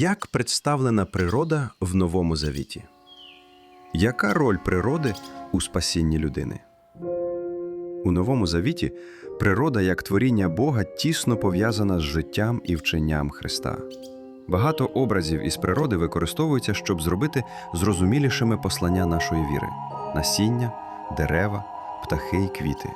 Як представлена природа в Новому Завіті? Яка роль природи у спасінні людини? У Новому Завіті природа як творіння Бога тісно пов'язана з життям і вченням Христа. Багато образів із природи використовуються, щоб зробити зрозумілішими послання нашої віри: насіння, дерева, птахи й квіти.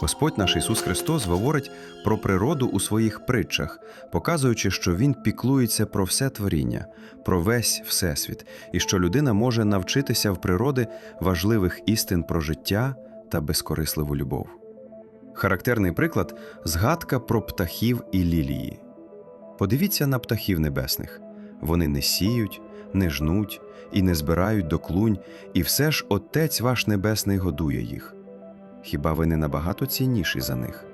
Господь наш Ісус Христос говорить про природу у своїх притчах, показуючи, що Він піклується про все творіння, про весь Всесвіт, і що людина може навчитися в природи важливих істин про життя та безкорисливу любов. Характерний приклад згадка про птахів і лілії. Подивіться на птахів небесних. Вони не сіють, не жнуть і не збирають до клунь, і все ж Отець ваш Небесний годує їх. Хіба ви не набагато цінніші за них?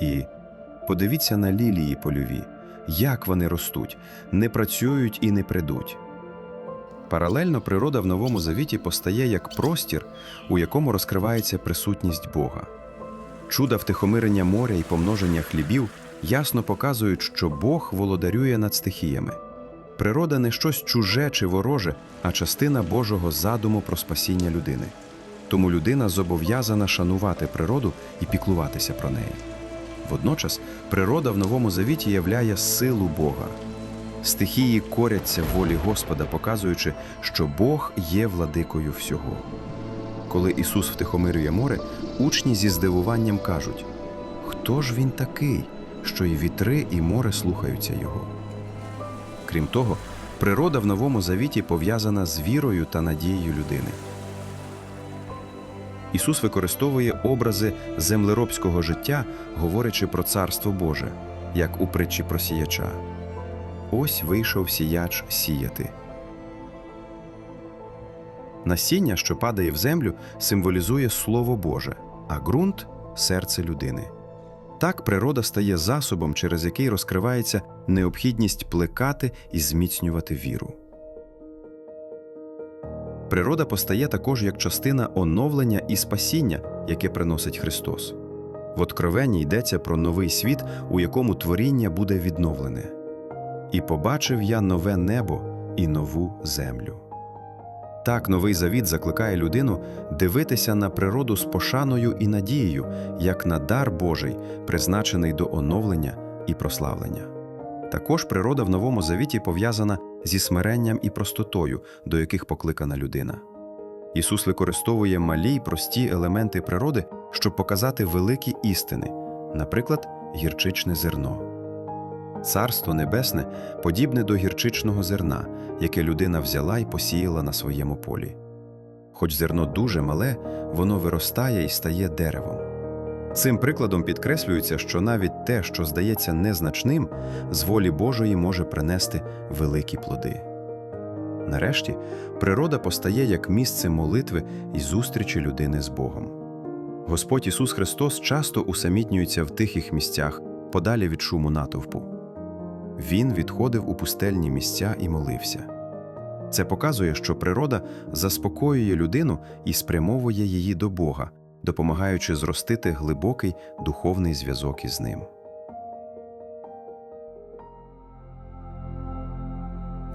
І подивіться на лілії польові, як вони ростуть, не працюють і не придуть. Паралельно природа в Новому Завіті постає як простір, у якому розкривається присутність Бога. Чуда втихомирення моря і помноження хлібів ясно показують, що Бог володарює над стихіями. Природа не щось чуже чи вороже, а частина Божого задуму про спасіння людини. Тому людина зобов'язана шанувати природу і піклуватися про неї. Водночас природа в Новому Завіті являє силу Бога. Стихії коряться волі Господа, показуючи, що Бог є владикою всього. Коли Ісус втихомирює море, учні зі здивуванням кажуть: Хто ж він такий, що і вітри, і море слухаються Його? Крім того, природа в Новому Завіті пов'язана з вірою та надією людини. Ісус використовує образи землеробського життя, говорячи про Царство Боже, як у притчі про сіяча. Ось вийшов сіяч сіяти. Насіння, що падає в землю, символізує Слово Боже, а ґрунт серце людини. Так природа стає засобом, через який розкривається необхідність плекати і зміцнювати віру. Природа постає також як частина оновлення і спасіння, яке приносить Христос. В Откровенні йдеться про новий світ, у якому творіння буде відновлене. І побачив я нове небо і нову землю. Так новий завіт закликає людину дивитися на природу з пошаною і надією, як на дар Божий, призначений до оновлення і прославлення. Також природа в новому завіті пов'язана зі смиренням і простотою, до яких покликана людина. Ісус використовує малі й прості елементи природи, щоб показати великі істини, наприклад, гірчичне зерно. Царство Небесне подібне до гірчичного зерна, яке людина взяла і посіяла на своєму полі. Хоч зерно дуже мале, воно виростає і стає деревом. Цим прикладом підкреслюється, що навіть те, що здається незначним, з волі Божої може принести великі плоди. Нарешті, природа постає як місце молитви і зустрічі людини з Богом. Господь Ісус Христос часто усамітнюється в тихих місцях, подалі від шуму натовпу. Він відходив у пустельні місця і молився. Це показує, що природа заспокоює людину і спрямовує її до Бога, допомагаючи зростити глибокий духовний зв'язок із ним.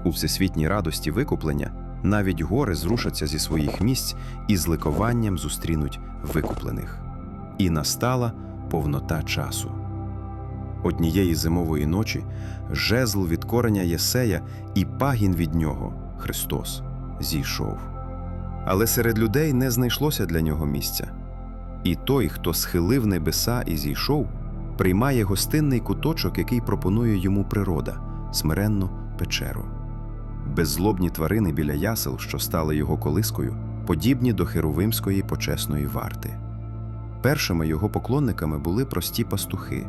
У всесвітній радості викуплення навіть гори зрушаться зі своїх місць і з ликованням зустрінуть викуплених. І настала повнота часу. Однієї зимової ночі жезл від кореня Єсея і пагін від нього Христос зійшов. Але серед людей не знайшлося для нього місця. І той, хто схилив небеса і зійшов, приймає гостинний куточок, який пропонує йому природа, смиренну печеру. Беззлобні тварини біля ясел, що стали його колискою, подібні до херовимської почесної варти. Першими його поклонниками були прості пастухи.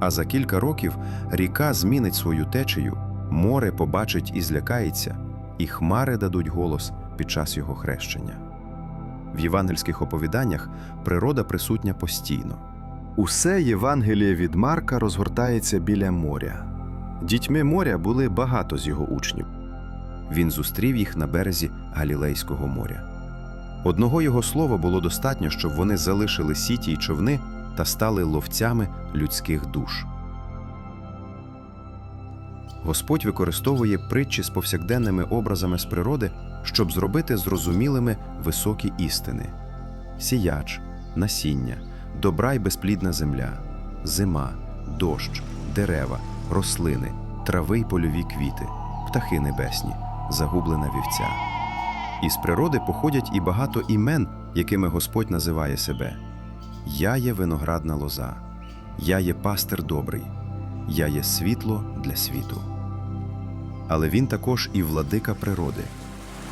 А за кілька років ріка змінить свою течію, море побачить і злякається, і хмари дадуть голос під час його хрещення. В євангельських оповіданнях природа присутня постійно. Усе Євангеліє від Марка розгортається біля моря. Дітьми моря були багато з його учнів. Він зустрів їх на березі Галілейського моря. Одного його слова було достатньо, щоб вони залишили сіті й човни та стали ловцями людських душ. Господь використовує притчі з повсякденними образами з природи, щоб зробити зрозумілими високі істини: сіяч, насіння, добра й безплідна земля, зима, дощ, дерева, рослини, трави й польові квіти, птахи небесні, загублена вівця. Із природи походять і багато імен, якими Господь називає себе. Я є виноградна лоза, я є пастир добрий, я є світло для світу. Але він також і владика природи.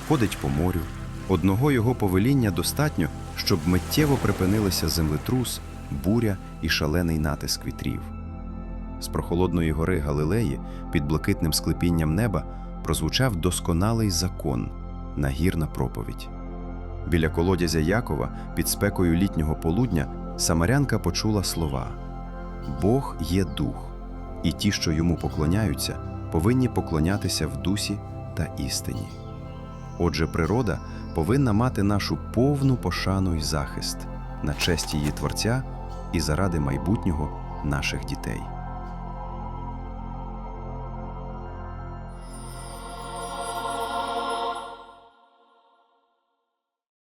Ходить по морю, одного його повеління достатньо, щоб миттєво припинилися землетрус, буря і шалений натиск вітрів. З прохолодної гори Галилеї під блакитним склепінням неба прозвучав досконалий закон, нагірна проповідь. Біля колодязя Якова, під спекою літнього полудня, самарянка почула слова: Бог є дух, і ті, що йому поклоняються, повинні поклонятися в дусі та істині. Отже, природа повинна мати нашу повну пошану й захист на честь її Творця і заради майбутнього наших дітей.